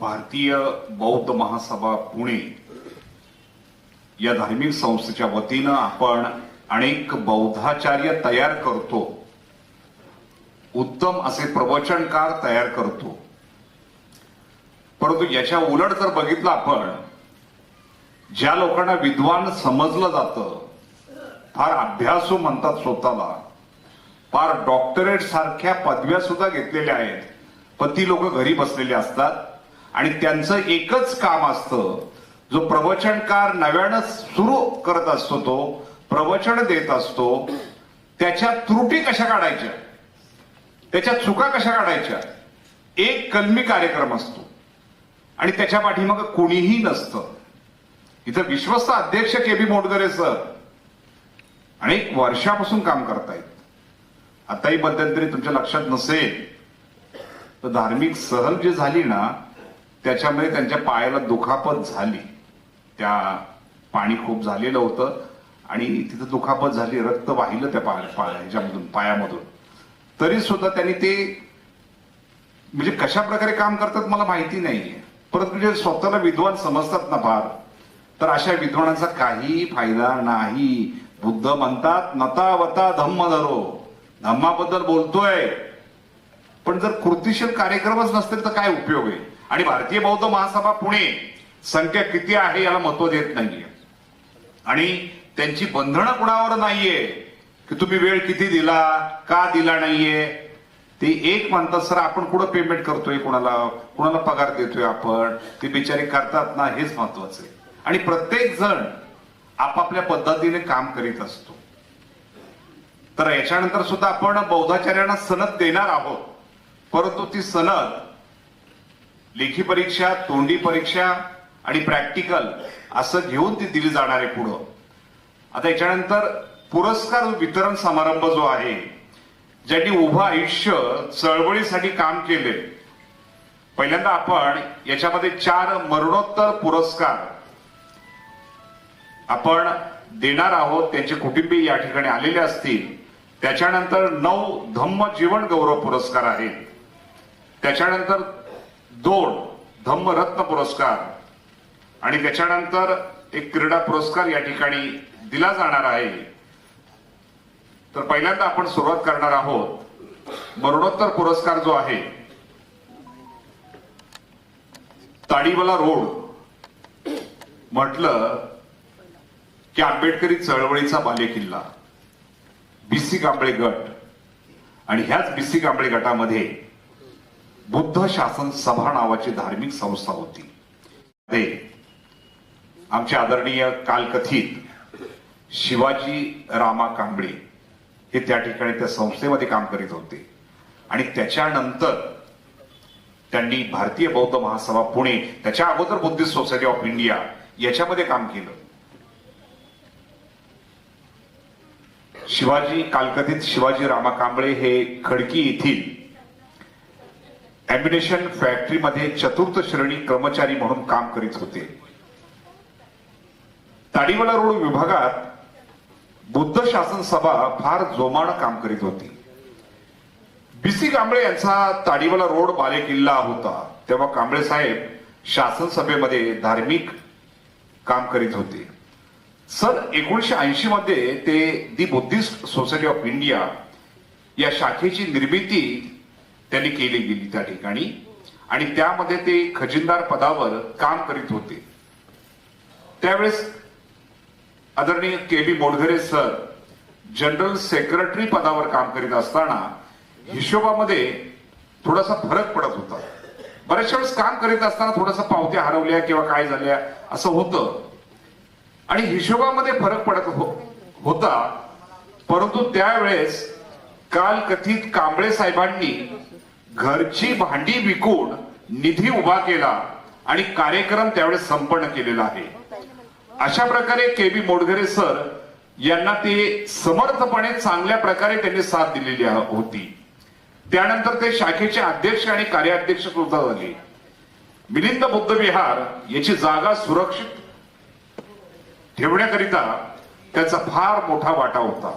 भारतीय बौद्ध महासभा पुणे या धार्मिक संस्थेच्या वतीनं आपण अनेक बौद्धाचार्य तयार करतो. उत्तम असे प्रवचनकार तयार करतो. परंतु याच्या उलट जर बघितलं आपण ज्या लोकांना विद्वान समजलं जातं फार अभ्यासू म्हणतात स्वतःला. फार डॉक्टरेट सारख्या पदव्या सुद्धा घेतलेल्या आहेत. पण ती लोक घरी बसलेली असतात. आणि त्यांचं एकच काम असतं जो प्रवचनकार नव्यानं सुरू करत असतो तो प्रवचन देत असतो त्याच्या त्रुटी कशा काढायच्या? त्याच्या चुका कशा काढायच्या? एक कलमी कार्यक्रम असतो. आणि त्याच्या पाठीमाग कोणीही नसतं. इथं विश्वस्त अध्यक्ष के बी मोडगरे सर अनेक वर्षापासून काम करतायत. आताही मध्यंतरी तुमच्या लक्षात नसेल तर धार्मिक सहल जी झाली ना त्याच्यामुळे त्यांच्या पायाला दुखापत झाली. त्या पाणी खूप झालेलं होतं आणि तिथं दुखापत झाली रक्त वाहिलं त्या ह्याच्यामधून पायामधून. तरी सुद्धा त्यांनी ते म्हणजे कशा प्रकारे काम करतात मला माहिती नाहीये. परंतु जे म्हणजे स्वतःला विद्वान समजतात ना फार. तर अशा विद्वानांचा काही फायदा नाही. बुद्ध म्हणतात नता वता धम्म धरो. धम्माबद्दल बोलतोय. पण जर कृतिशील कार्यक्रमच नसतील तर काय उपयोग आहे? आणि भारतीय बौद्ध महासभा पुणे संख्या किती आहे याला महत्त्व देत नाहीये. आणि त्यांची बंधनं कुणावर नाहीये? की तुम्ही वेळ किती दिला? का दिला नाहीये? ते एक म्हणतात सर आपण कुठं पेमेंट करतोय कुणाला? कुणाला पगार देतोय आपण? ते बिचारे करतात ना हेच महत्वाचं आहे. आणि प्रत्येक जण आपापल्या पद्धतीने काम करीत असतो. तर याच्यानंतर सुद्धा आपण बौद्धाचार्यांना सनद देणार आहोत. परंतु ती सनद लेखी परीक्षा तोंडी परीक्षा आणि प्रॅक्टिकल असं घेऊन ती दिली जाणार आहे पुढं. आता याच्यानंतर पुरस्कार वितरण समारंभ जो आहे ज्यांनी उभं आयुष्य चळवळीसाठी काम केले पहिल्यांदा आपण याच्यामध्ये चार मरणोत्तर पुरस्कार आपण देणार आहोत. त्यांचे कुटुंबीय या ठिकाणी आलेले असतील. त्याच्यानंतर नऊ धम्म जीवन गौरव पुरस्कार आहेत. त्याच्यानंतर दोन धम्मरत्न पुरस्कार. आणि त्याच्यानंतर एक क्रीडा पुरस्कार या ठिकाणी दिला जाणार आहे. तर पहिल्यांदा आपण सुरुवात करणार आहोत. मरणोत्तर पुरस्कार जो आहे ताडीवाला रोड. म्हटलं की आंबेडकरी चळवळीचा बालेकिल्ला बीसी कांबळे गट. आणि ह्याच बीसी कांबळे गटामध्ये बुद्ध शासन सभा नावाची धार्मिक संस्था होती. ते आमचे आदरणीय कालकथित शिवाजी रामा कांबळे हे त्या ठिकाणी त्या संस्थेमध्ये काम करीत होते. आणि त्याच्यानंतर त्यांनी भारतीय बौद्ध महासभा पुणे त्याच्या अगोदर बुद्धिस्ट सोसायटी ऑफ इंडिया याच्यामध्ये काम केलं. शिवाजी कालकथित शिवाजी रामा कांबळे हे खडकी येथील अॅम्युनेशन फॅक्टरीमध्ये चतुर्थ श्रेणी कर्मचारी म्हणून काम करीत होते. ताडीवाला रोड विभागात बुद्ध शासन सभा फार जोमानं काम करीत होती. बीसी कांबळे यांचा ताडीवाला रोड बालेकिल्ला होता. तेव्हा कांबळे साहेब शासन सभेमध्ये धार्मिक काम करीत होते. सन एकोणीशे ऐंशी मध्ये ते the Buddhist society of India या शाखेची निर्मिती त्यांनी केली गेली त्या ठिकाणी. आणि त्यामध्ये ते खजिनदार पदावर काम करीत होते. त्यावेळेस आदरणीय K B Modghare sir general secretary पदावर काम करीत असताना हिशोबामध्ये थोडासा फरक पडत होता. बऱ्याचशा वेळेस काम करीत असताना थोडासा पावत्या हरवल्या किंवा काय झाल्या असं होतं. आणि हिशोबामध्ये फरक पडत हो- होता. परंतु त्यावेळेस काल कथित कांबळे साहेबांनी घरची भांडी विकून निधी उभा केला आणि कार्यक्रम त्यावेळेस संपन्न केलेला आहे. अशा प्रकारे के बी मोडघरे सर यांना ते समर्थपणे चांगल्या प्रकारे त्यांनी साथ दिलेली होती. त्यानंतर ते शाखेचे अध्यक्ष आणि कार्याध्यक्ष सुद्धा झाले. मिलिंद बुद्ध विहार याची जागा सुरक्षित ठेवण्याकरिता त्याचा फार मोठा वाटा होता.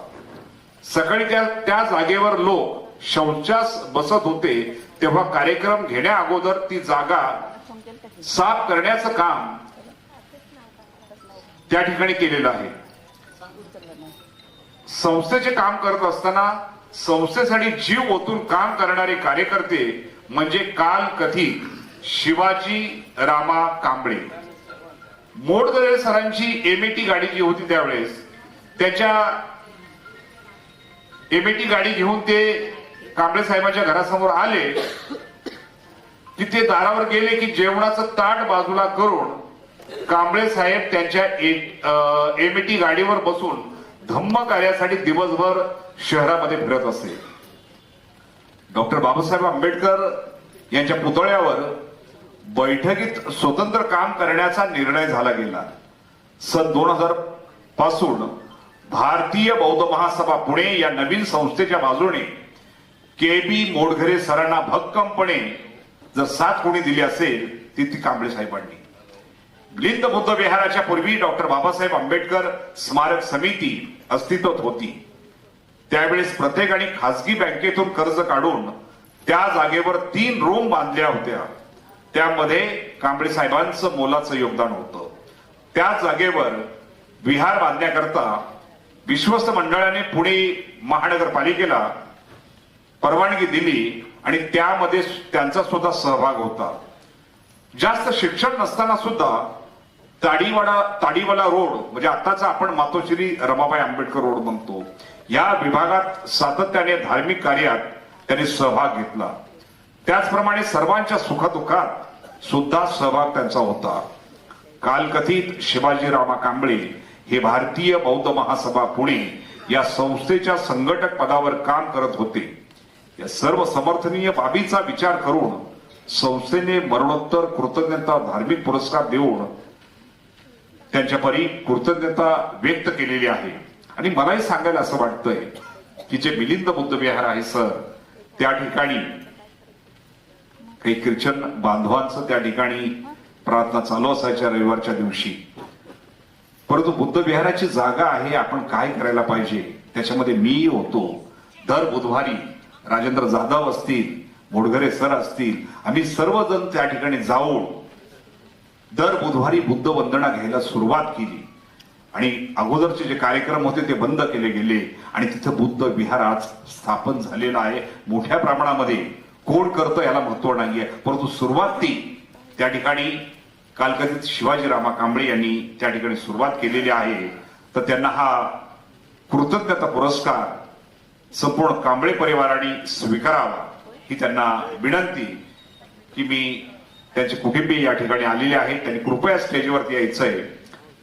सकाळी त्या त्या जागेवर लोक शौचास बसत होते तेव्हा कार्यक्रम घेण्या अगोदर ती जागा साफ करण्याचं काम त्या ठिकाणी केलेलं आहे. संस्थेचे काम करत असताना संस्थेसाठी जीव ओतून काम करणारे कार्यकर्ते म्हणजे काल कथित शिवाजी रामा कांबळे. मोडदरे सरांची एमएटी गाडी जी होती त्यावेळेस त्याच्या एमएटी गाडी घेऊन ते कांबळे साहेबांच्या घरासमोर आले की ते दारावर गेले की जेवणाचं ताट बाजूला करून कांबळे साहेब त्यांच्या एमएटी गाडीवर बसून धम्म कार्यासाठी दिवसभर शहरामध्ये फिरत असे डॉक्टर बाबासाहेब आंबेडकर यांच्या पुतळ्यावर बैठकीत स्वतंत्र काम करण्याचा निर्णय झाला गेला. सन दोन हजारपासून भारतीय बौद्ध महासभा पुणे या नवीन संस्थेच्या बाजूने के बी मोडघरे सरांना भक्कमपणे जर साथ कोणी दिली असेल ती ती कांबळे साहेबांनी. मिलिंद बुद्ध विहाराच्या पूर्वी डॉक्टर बाबासाहेब आंबेडकर स्मारक समिती अस्तित्वात होती. त्यावेळेस प्रत्येकाने खासगी बँकेतून कर्ज काढून त्या जागेवर तीन रूम बांधल्या होत्या. त्यामध्ये कांबळे साहेबांचं मोलाचं योगदान होतं. त्या जागेवर विहार बांधण्याकरता विश्वस्त मंडळाने पुणे महानगरपालिकेला परवानगी दिली आणि त्यामध्ये त्यांचा सुद्धा सहभाग होता. जास्त शिक्षण नसताना सुद्धा ताडीवाडा ताडीवाला रोड म्हणजे आताचा आपण मातोश्री रमाबाई आंबेडकर रोड म्हणतो या विभागात सातत्याने धार्मिक कार्यात त्यांनी सहभाग घेतला. त्याचप्रमाणे सर्वांच्या सुखदुःखात सुद्धा सहभाग त्यांचा होता. कालकथित शिवाजी रामा कांबळे हे भारतीय बौद्ध महासभा पुणे या संस्थेच्या संघटक पदावर काम करत होते. या सर्व समर्थनीय बाबीचा विचार करून संस्थेने मरणोत्तर कृतज्ञता धार्मिक पुरस्कार देऊन त्यांच्या परी कृतज्ञता व्यक्त केलेली आहे. आणि मलाही सांगायला असं वाटतंय की जे मिलिंद बुद्ध विहार आहे सर त्या ठिकाणी काही ख्रिश्चन बांधवांचं त्या ठिकाणी प्रार्थना चालू असायच्या रविवारच्या दिवशी. परंतु बुद्ध विहाराची जागा आहे आपण काय करायला पाहिजे? त्याच्यामध्ये मी होतो. दर बुधवारी राजेंद्र जाधव असतील मोडघरे सर असतील आम्ही सर्वजण त्या ठिकाणी जाऊन दर बुधवारी बुद्ध वंदना घ्यायला सुरुवात केली. आणि अगोदरचे जे कार्यक्रम होते ते बंद केले गेले. आणि तिथं बुद्ध विहार आज स्थापन झालेला आहे. मोठ्या प्रमाणामध्ये कोण करतं याला महत्त्व नाहीये. परंतु सुरुवात ती त्या ठिकाणी कालकथित शिवाजी रामा कांबळे यांनी त्या ठिकाणी सुरुवात केलेली आहे. तर त्यांना हा कृतज्ञता पुरस्कार संपूर्ण कांबळे परिवाराने स्वीकारावा ही त्यांना विनंती की मी त्यांचे कुटुंबीय या ठिकाणी आलेले आहेत त्यांनी कृपया स्टेजवरती यायचंय.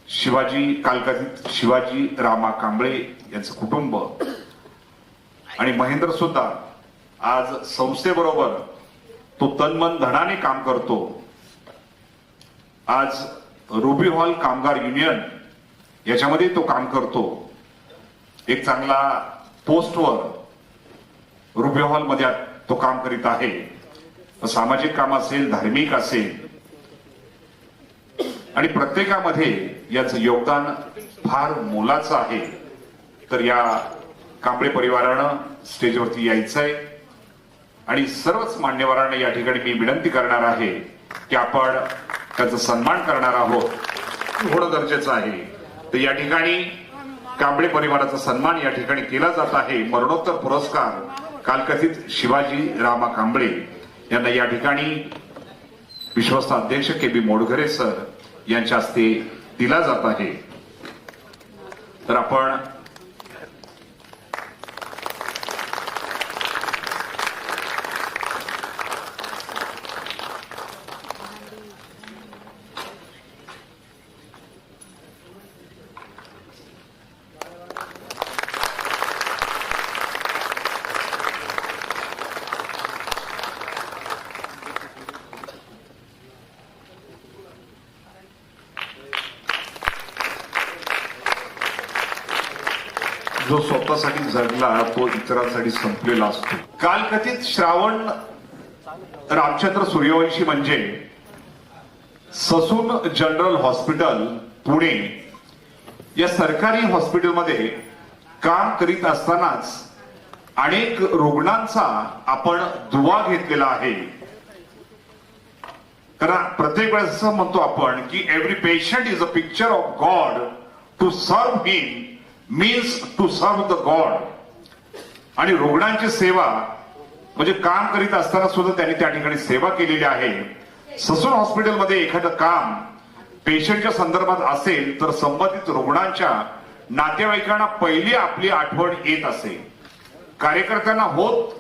शिवाजी कालकथित शिवाजी रामा कांबळे यांचं कुटुंब आणि महेंद्र सुद्धा आज संस्थेबरोबर तो तनमन धनाने काम करतो. आज रुबी हॉल कामगार युनियन याच्यामध्ये तो काम करतो. एक चांगला पोस्टवर रुबे हॉलमध्ये तो काम करीत आहे. सामाजिक काम असेल धार्मिक असेल. आणि प्रत्येकामध्ये याचं योगदान फार मोलाचं आहे. तर या कांबळे परिवारानं स्टेजवरती यायचंय. आणि सर्वच मान्यवरांना या ठिकाणी मी विनंती करणार आहे की आपण त्याचा सन्मान करणार आहोत. होणं गरजेचं आहे. तर या ठिकाणी कांबळे परिवाराचा सन्मान या ठिकाणी केला जात आहे. मरणोत्तर पुरस्कार कालकथित शिवाजी रामा कांबळे यांना या ठिकाणी विश्वस्त अध्यक्ष के बी मोडघरे सर यांच्या हस्ते दिला जात आहे. तर आपण जो स्वतःसाठी जगला तो इतरांसाठी संपलेला असतो. कालकथित श्रावण रामचंद्र सूर्यवंशी म्हणजे ससून जनरल हॉस्पिटल पुणे. या सरकारी हॉस्पिटलमध्ये काम करीत असतानाच अनेक रुग्णांचा आपण दुवा घेतलेला आहे. कारण प्रत्येक वेळेस असं म्हणतो आपण की every patient is a picture of God to serve him means to serve the God आणि रुग्णांची सेवा म्हणजे काम करीत असताना सुद्धा त्यांनी त्या ठिकाणी सेवा केलेली आहे. ससून हॉस्पिटलमध्ये एखादं काम पेशंटच्या संदर्भात असेल तर संबंधित रुग्णांच्या नातेवाईकांना पहिली आपली आठवण येत असे. कार्यकर्त्यांना होत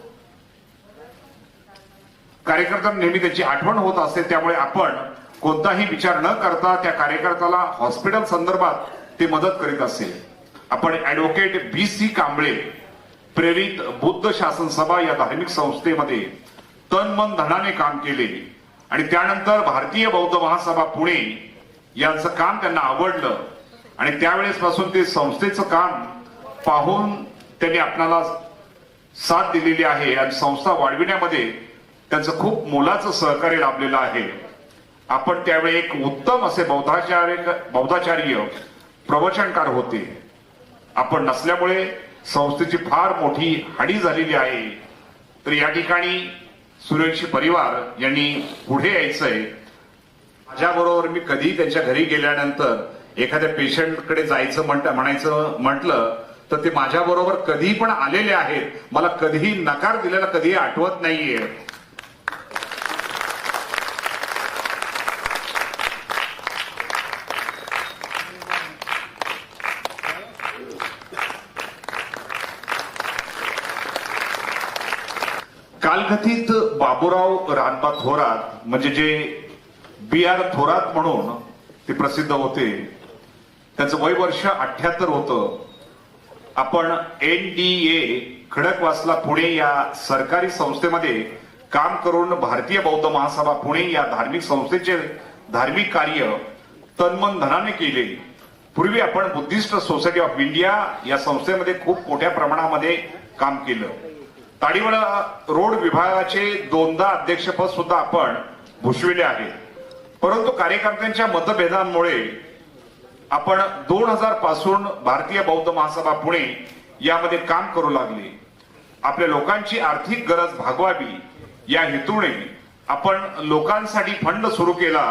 कार्यकर्त्यांना नेहमी त्याची आठवण होत असते त्यामुळे आपण कोणताही विचार न करता त्या कार्यकर्त्याला हॉस्पिटल संदर्भात ते मदत करीत असे. आपण ऍडव्होकेट बी सी कांबळे प्रेरित बुद्ध शासन सभा या धार्मिक संस्थेमध्ये तन मन धनाने काम केले. आणि त्यानंतर भारतीय बौद्ध महासभा पुणे यांचं काम त्यांना आवडलं. आणि त्यावेळेस पासून ते संस्थेचं काम पाहून त्यांनी आपणाला साथ दिलेली आहे आणि संस्था वाढविण्यामध्ये त्यांचं खूप मोलाचं सहकार्य लाभलेलं आहे. आपण त्यावेळी एक उत्तम असे बौद्धाचार्य बौद्धाचार्य प्रवचनकार होते. आपण नसल्यामुळे संस्थेची फार मोठी हानी झालेली आहे. तर या ठिकाणी सूर्यवंशी परिवार यांनी पुढे यायचंय. माझ्याबरोबर मी कधी त्यांच्या घरी गेल्यानंतर एखाद्या पेशंटकडे जायचं म्हणत म्हणायचं म्हटलं तर ते माझ्याबरोबर कधी पण आलेले आहेत. मला कधीही नकार दिलेला कधीही आठवत नाहीये. कालकथित बाबूराव रानबा थोरात म्हणजे जे बी आर थोरात म्हणून ते प्रसिद्ध होते त्यांचं वय वर्ष अठ्याहत्तर होतं. आपण N D A Khadakwasla Pune या सरकारी संस्थेमध्ये काम करून भारतीय बौद्ध महासभा पुणे या धार्मिक संस्थेचे धार्मिक कार्य तन्मन धनाने केले. पूर्वी आपण बुद्धिस्ट सोसायटी ऑफ इंडिया या संस्थेमध्ये खूप मोठ्या प्रमाणामध्ये काम केलं. ताडीवडा रोड विभागाचे दोनदा अध्यक्षपद सुद्धा आपण भूषविले आहे. परंतु कार्यकर्त्यांच्या मतभेदांमुळे आपण दोन हजारपासून भारतीय बौद्ध महासभा पुणे यामध्ये काम करू लागले. आपल्या लोकांची आर्थिक गरज भागवावी या हेतूने आपण लोकांसाठी फंड सुरू केला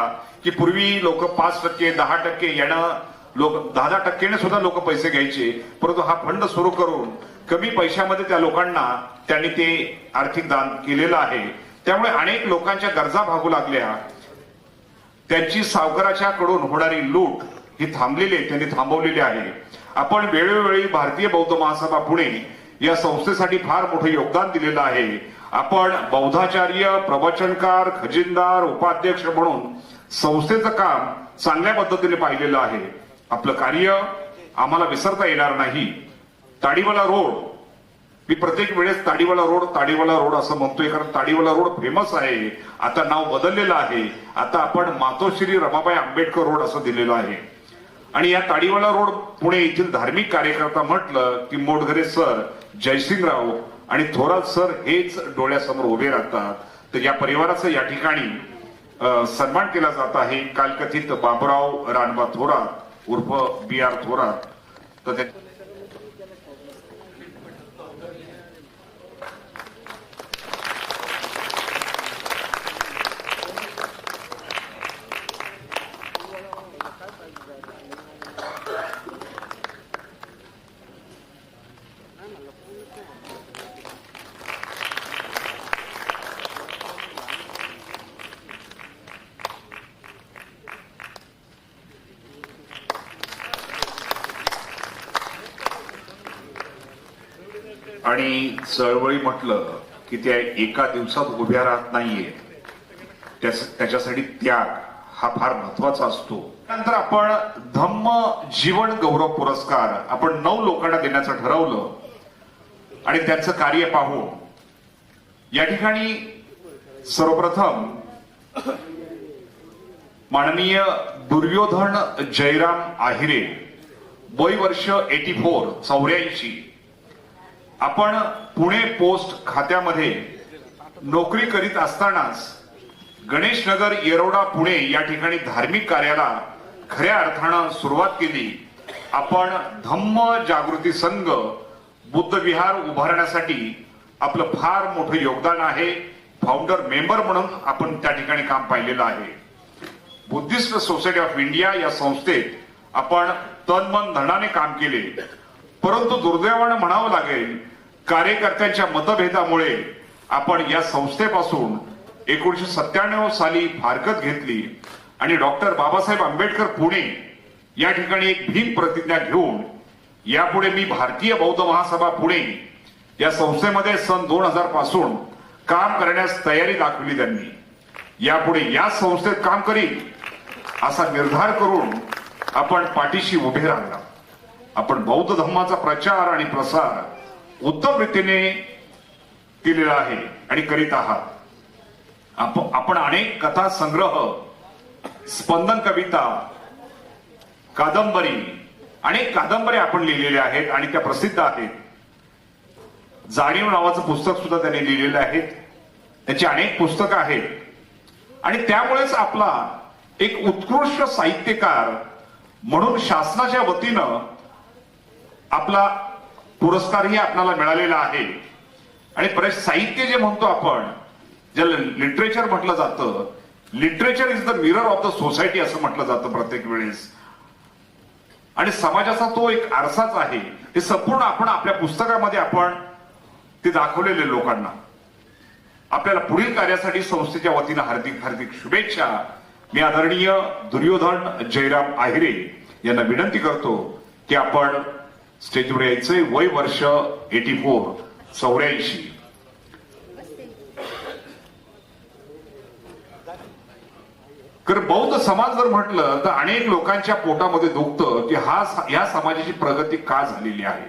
की पूर्वी लोक पाच टक्के दहा टक्के येणं लोक दहा दहा टक्केने सुद्धा लोक पैसे घ्यायचे परंतु हा फंड सुरू करून कमी पैशामध्ये त्या लोकांना त्यांनी ते आर्थिक दान केलेलं आहे. त्यामुळे अनेक लोकांच्या गरजा भागू लागल्या. त्यांची सावकाराच्या कडून होणारी लूट ही थांबलेली आहे त्यांनी थांबवलेली आहे. आपण वेळोवेळी भारतीय बौद्ध महासभा पुणे या संस्थेसाठी फार मोठं योगदान दिलेलं आहे. आपण बौद्धाचार्य प्रवचनकार खजिनदार उपाध्यक्ष म्हणून संस्थेचं काम चांगल्या पद्धतीने पाहिलेलं आहे. आपलं कार्य आम्हाला विसरता येणार नाही. ताडीवाला रोड. मी प्रत्येक वेळेस ताडीवाला रोड ताडीवाला रोड असं म्हणतोय कारण ताडीवाला रोड फेमस आहे. आता नाव बदललेलं आहे. आता आपण मातोश्री रमाबाई आंबेडकर रोड असं दिलेलं आहे. आणि या ताडीवाला रोड पुणे येथील धार्मिक कार्यकर्ता म्हटलं की मोटघरे सर जयसिंगराव आणि थोरात सर हेच डोळ्यासमोर उभे राहतात. तर या परिवाराचं या ठिकाणी सन्मान केला जात आहे. कालकथित बाबुराव रानबा थोरात. उर्फ बी आर थोरात तर आणि चळवळी म्हटलं की त्या एका दिवसात उभ्या राहत नाहीये. त्याच्यासाठी त्याग हा फार महत्त्वाचा असतो. नंतर आपण धम्म जीवन गौरव पुरस्कार आपण नऊ लोकांना देण्याचं ठरवलं आणि त्यांचं कार्य पाहून. या ठिकाणी सर्वप्रथम माननीय दुर्योधन जयराम आहिरे वय वर्ष एटी फोर चौऱ्याऐंशी आपण पुणे पोस्ट खात्यामध्ये नोकरी करीत असतानाच गणेशनगर येरोडा पुणे या ठिकाणी धार्मिक कार्याला खऱ्या अर्थानं सुरुवात केली. आपण धम्म जागृती संघ बुद्धविहार उभारण्यासाठी आपलं फार मोठं योगदान आहे. फाउंडर मेंबर म्हणून आपण त्या ठिकाणी काम पाहिलेलं आहे. बुद्धिस्ट सोसायटी ऑफ इंडिया या संस्थेत आपण तन मन धनाने काम केले. परंतु दुर्दैवानं म्हणावं लागेल कार्यकर्त्यांच्या मतभेदामुळे आपण या संस्थेपासून एकोणीशे सत्त्याण्णव साली फारकत घेतली आणि डॉक्टर बाबासाहेब आंबेडकर पुणे या ठिकाणी एक भीम प्रतिज्ञा घेऊन यापुढे मी भारतीय बौद्ध महासभा पुणे या संस्थेमध्ये सन दोन हजारपासून काम करण्यास तयारी दाखवली त्यांनी. यापुढे या संस्थेत काम करील असा निर्धार करून आपण पाठीशी उभे राहणार. आपण बौद्ध धर्माचा प्रचार आणि प्रसार उत्तम रीतीने केलेला आहे आणि करीत आहात. आप- आपण अनेक कथा संग्रह स्पंदन कविता कादंबरी अनेक कादंबऱ्या आपण लिहिलेल्या आहेत आणि त्या प्रसिद्ध आहेत. जाणीव नावाचं पुस्तक सुद्धा त्यांनी लिहिलेलं आहे. त्याची अनेक पुस्तकं आहेत. आणि त्यामुळेच आपला एक उत्कृष्ट साहित्यकार म्हणून शासनाच्या वतीनं आपला पुरस्कारही आपल्याला मिळालेला आहे. आणि बरेच साहित्य जे म्हणतो आपण ज्याला लिटरेचर म्हटलं जातं literature is the mirror of the society असं म्हटलं जातं प्रत्येक वेळेस. आणि समाजाचा तो एक आरसाच आहे. हे संपूर्ण आपण आपल्या पुस्तकामध्ये आपण ते दाखवलेले लोकांना. आपल्याला पुढील कार्यासाठी संस्थेच्या वतीनं हार्दिक हार्दिक शुभेच्छा. मी आदरणीय दुर्योधन जयराम आहिरे यांना विनंती करतो की आपण स्टेजवर यायचंय वय वर्ष एटी फोर चौऱ्याऐंशी. तर बौद्ध समाज जर म्हटलं तर अनेक लोकांच्या पोटामध्ये दुखतं की हा या समाजाची प्रगती का झालेली आहे?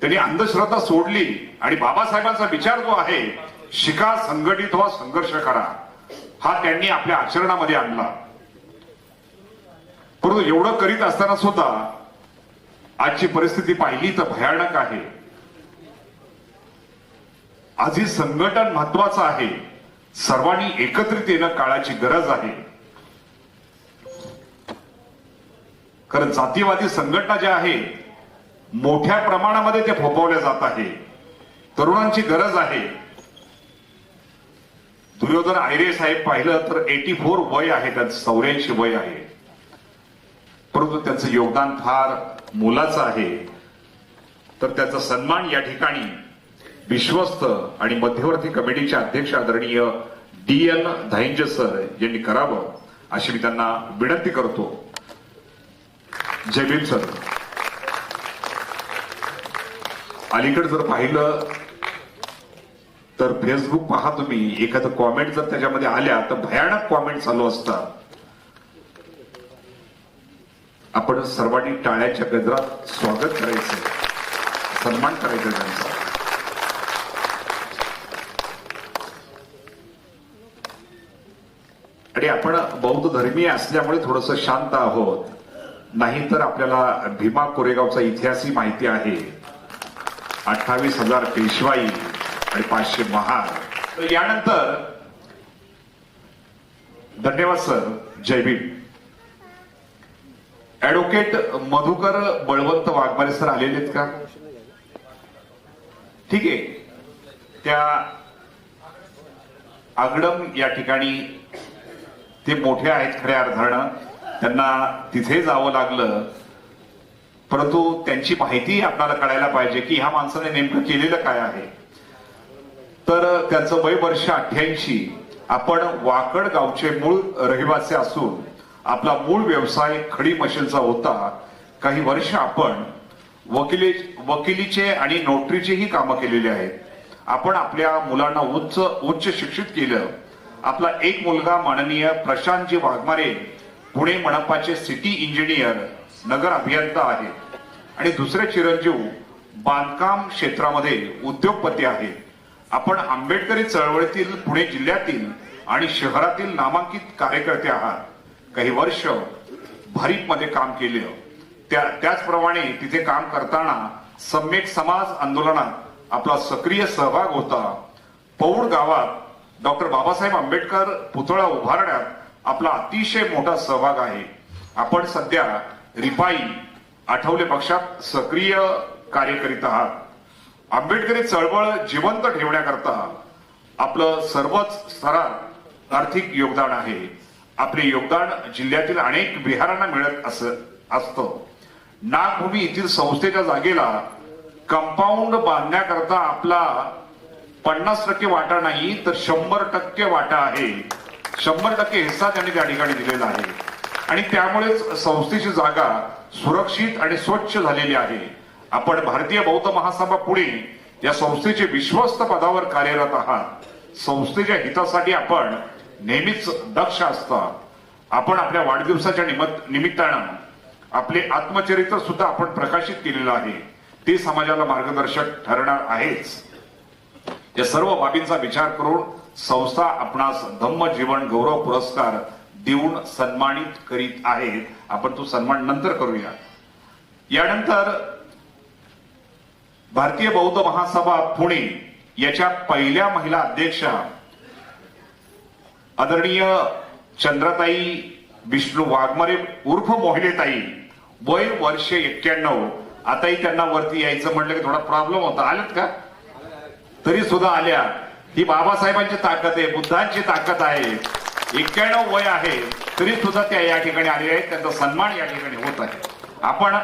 त्यांनी अंधश्रद्धा सोडली आणि बाबासाहेबांचा विचार जो आहे शिका संघटित व्हा संघर्ष करा हा त्यांनी आपल्या आचरणामध्ये आणला. परंतु एवढं करीत असताना सुद्धा आजची परिस्थिती पाहिली तर भयानक आहे. आज ही संघटन महत्वाचं आहे. सर्वांनी एकत्रित येणं काळाची गरज आहे. कारण जातीवादी संघटना ज्या आहेत मोठ्या प्रमाणामध्ये ते फोपवल्या जात आहे. तरुणांची गरज आहे. दुर्योधन आयरे साहेब पाहिलं तर एटी फोर वय आहे त्यांचं चौऱ्याऐंशी वय आहे. परंतु त्यांचं योगदान फार मोलाचं आहे तर त्याचा सन्मान या ठिकाणी विश्वस्त आणि मध्यवर्ती कमिटीचे अध्यक्ष आदरणीय डी एन धाईंज सर यांनी करावं अशी मी त्यांना विनंती करतो. जयवीर सर. अलीकडे जर पाहिलं तर फेसबुक पहा तुम्ही. एखादं कॉमेंट जर त्याच्यामध्ये आल्या तर भयानक कॉमेंट चालू असतात. आपण सर्वांनी टाळ्याच्या गजरात स्वागत करायचं. सन्मान करायचं त्यांचा. आणि आपण बौद्ध धर्मीय असल्यामुळे थोडस शांत आहोत. नाहीतर आपल्याला भीमा कोरेगावचा इतिहासही माहिती आहे. अठ्ठावीस हजार पेशवाई आणि पाचशे महार. तर यानंतर धन्यवाद सर. जय भीम. ऍडव्होकेट मधुकर बळवंत वाघमारे सर आलेले आहेत का? ठीक आहे. त्या आगडम या ठिकाणी ते मोठे आहेत खऱ्या अर्थानं. त्यांना तिथे जावं लागलं. परंतु त्यांची माहिती आपल्याला कळायला पाहिजे की ह्या माणसाने नेमकं केलेलं काय आहे. तर त्यांचं वय वर्ष अठ्ठ्याऐंशी. आपण वाकड गावचे मूळ रहिवासी असून आपला मूळ व्यवसाय खडी मशीनचा होता. काही वर्ष आपण वकिली वकिलीचे आणि नोटरीचेही कामं केलेली आहेत. आपण आपल्या मुलांना उच्च उच्च शिक्षित केलं. आपला एक मुलगा माननीय प्रशांतजी वाघमारे पुणे मनपाचे सिटी इंजिनियर नगर अभियंता आहे. आणि दुसरे चिरंजीव बांधकाम क्षेत्रामध्ये उद्योगपती आहेत आपण आंबेडकरी चळवळीतील पुणे जिल्ह्यातील आणि शहरातील नामांकित कार्यकर्ते आहात. काही वर्ष भारीपमध्ये काम केलं. त्या त्याचप्रमाणे तिथे काम करताना सम्यक समाज आंदोलनात आपला सक्रिय सहभाग होता. पौड गावात डॉक्टर बाबासाहेब आंबेडकर पुतळा उभारण्यात आपला अतिशय मोठा सहभाग आहे. आपण सध्या रिपाई आठवले पक्षात सक्रिय कार्य करीत आहात. आंबेडकरी चळवळ जिवंत ठेवण्याकरता आपलं सर्वच स्तरात आर्थिक योगदान आहे. आपले योगदान जिल्ह्यातील अनेक विहारांना मिळत अस असतं. नागभूमी येथील संस्थेच्या जागेला कंपाऊंड बांधण्याकरता आपला पन्नास टक्के वाटा नाही तर शंभर टक्के वाटा आहे. शंभर टक्के हिस्सा त्यांनी त्या ठिकाणी दिलेला आहे. आणि त्यामुळेच संस्थेची जागा सुरक्षित आणि स्वच्छ झालेली आहे. आपण भारतीय बौद्ध महासभा पुणे या संस्थेचे विश्वस्त पदावर कार्यरत आहात. संस्थेच्या हितासाठी आपण नेहमीच दक्ष असतं. आपण आपल्या वाढदिवसाच्या निमित्तानं आपले आत्मचरित्र सुद्धा आपण प्रकाशित केलेलं आहे. ते समाजाला मार्गदर्शक ठरणार आहेच. या सर्व बाबींचा विचार करून संस्था आपणास धम्म जीवन गौरव पुरस्कार देऊन सन्मानित करीत आहे. आपण तो सन्मान नंतर करूया. यानंतर भारतीय बौद्ध महासभा पुणे याच्या पहिल्या महिला अध्यक्षा आदरणीय चंद्रताई विष्णू वाघमारे उर्फ मोहिलेताई वय वर्ष एक्क्याण्णव. आताही त्यांना वरती यायचं म्हटलं की थोडा प्रॉब्लेम होता. आलेत का? तरी सुद्धा आल्या. ही बाबासाहेबांची ताकद आहे बुद्धांची ताकद आहे. एक्क्याण्णव वय आहे तरी सुद्धा त्या या ठिकाणी आलेल्या आहेत. त्यांचा सन्मान या ठिकाणी होत आहे. आपण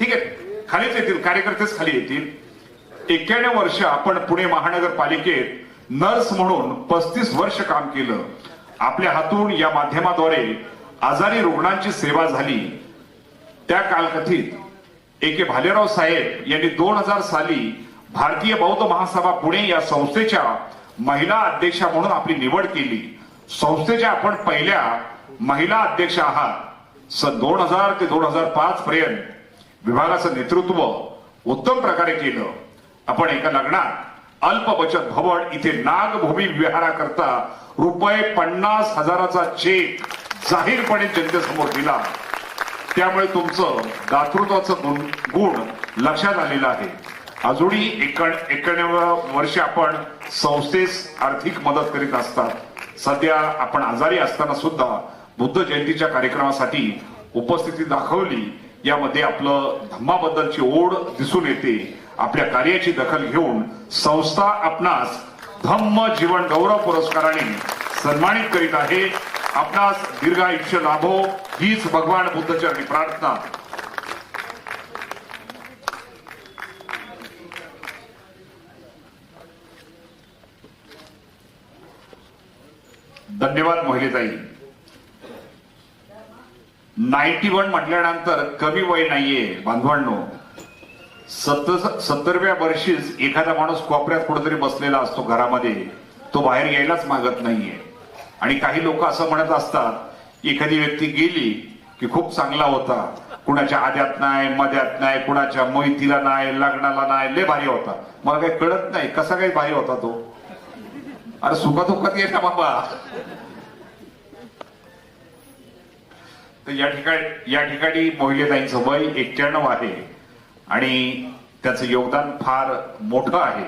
ठीक आहे खालीच येतील कार्यकर्तेच खाली येतील. एक्क्याण्णव वर्ष आपण पुणे महानगरपालिकेत नर्स म्हणून पस्तीस वर्ष काम केलं. आपल्या हातून या माध्यमाद्वारे आजारी रुग्णांची सेवा झाली. त्या कालकथित ए के भालेराव साहेब यांनी दोन हजार साली भारतीय बौद्ध महासभा पुणे या संस्थेच्या महिला अध्यक्षा म्हणून आपली निवड केली. संस्थेच्या आपण पहिल्या महिला अध्यक्ष आहात. सन दोन हजार ते दोन हजार पाच पर्यंत विभागाचं नेतृत्व उत्तम प्रकारे केलं. आपण एका लग्नात अल्प बचत भवन इथे नागभूमी विहाराकरता रुपये पन्नास हजाराचा चेक जाहीरपणे जनतेसमोर दिला. त्यामुळे तुमचं दातृत्वाचं गुण गुण लक्षात आलेलं आहे. अजूनही एक्याण्णव वर्ष आपण संस्थेस आर्थिक मदत करीत असतात. सध्या आपण आजारी असताना सुद्धा बुद्ध जयंतीच्या कार्यक्रमासाठी उपस्थिती दाखवली. यामध्ये आपलं धम्माबद्दलची ओढ दिसून येते. आपल्या कार्याची दखल घेऊन संस्था आपणास धम्म जीवन गौरव पुरस्काराने सन्मानित करीत आहे. आपणास दीर्घायुष्य लाभो हीच भगवान बुद्धचरणी प्रार्थना. धन्यवाद मोहिलेताई. नाईन्टी वन म्हटल्यानंतर कमी वय नाहीये बांधवांनो. सत्तर सत्तरव्या वर्षीच एखादा माणूस कोपऱ्यात कुठेतरी बसलेला असतो घरामध्ये तो बाहेर यायलाच मागत नाहीये. आणि काही लोक असं म्हणत असतात एखादी व्यक्ती गेली की खूप चांगला होता. कुणाच्या आद्यात नाही मध्यात नाही कुणाच्या मोहितीला नाही लग्नाला नाही लय भारी होता. मला काही कळत नाही कसा काही भारी होता तो? अरे सुखादुखात ये ना बाबा. तर या ठिकाणी या ठिकाणी मोहिलेताईंचं वय एक्क्याण्णव आहे. आणि त्याचं योगदान फार मोठं आहे.